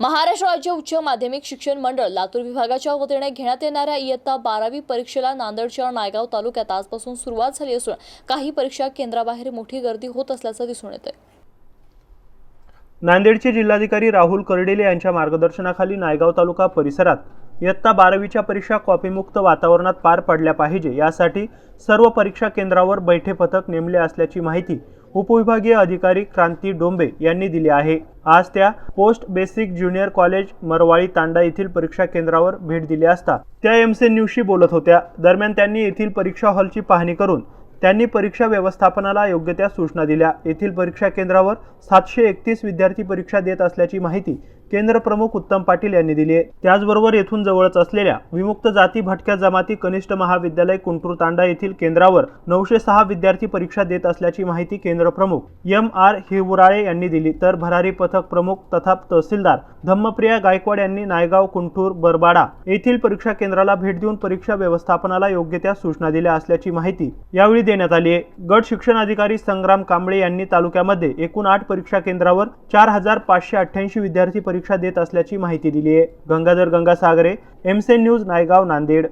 महाराष्ट्र राज्य उच्च माध्यमिक शिक्षण मंडळ लातूर विभागाच्या वतीने घेण्यात येणाऱ्या इयत्ता बारावी परीक्षेला नांदेडच्या नायगाव तालुक्यात आजपासून सुरुवात झाली असून काही परीक्षा केंद्राबाहेर मोठी गर्दी होत असल्याचं दिसून येतंय. नांदेडचे जिल्हाधिकारी राहुल कर्डिले यांच्या मार्गदर्शनाखाली नायगाव तालुका परिसरात इयत्ता बारावीच्या परीक्षा कॉपीमुक्त वातावरणात पार पडल्या पाहिजे यासाठी सर्व परीक्षा केंद्रावर बैठे पथक नेमले असल्याची माहिती उपविभागीय अधिकारी क्रांती डोंबे यांनी दिली आहे. आज त्या post basic junior college Marwali Tanda येथील परीक्षा केंद्रावर भेट दिली असता त्या एमसे न्यूजशी बोलत होत्या. दरम्यान त्यांनी येथील परीक्षा हॉलची पाहणी करून त्यांनी परीक्षा व्यवस्थापनाला योग्य त्या सूचना दिल्या. येथील परीक्षा केंद्रावर सातशे एकतीस विद्यार्थी परीक्षा देत असल्याची माहिती केंद्र प्रमुख उत्तम पाटील यांनी दिली आहे. त्याचबरोबर येथून जवळच असलेल्या विमुक्त जाती भटक्या जमाती कनिष्ठ महाविद्यालय कुंटूर तांडा येथील केंद्रावर नऊशे सहा विद्यार्थी परीक्षा देत असल्याची माहिती केंद्र प्रमुख एम आर हिवराळे यांनी दिली. तर भरारी पथक प्रमुख तथा तहसीलदार धम्मप्रिया गायकवाड यांनी नायगाव कुंटूर बरबाडा येथील परीक्षा केंद्राला भेट देऊन परीक्षा व्यवस्थापनाला योग्य त्या सूचना दिल्या असल्याची माहिती यावेळी देण्यात आली आहे. गट शिक्षण अधिकारी संग्राम कांबळे यांनी तालुक्यामध्ये एकूण आठ परीक्षा केंद्रावर चार हजार पाचशे अठ्ठ्याऐंशी विद्यार्थी परीक्षा परीक्षा देत असल्याची माहिती दिली आहे गंगाधर गंगासागरे एमसेन न्यूज नायगाव नांदेड.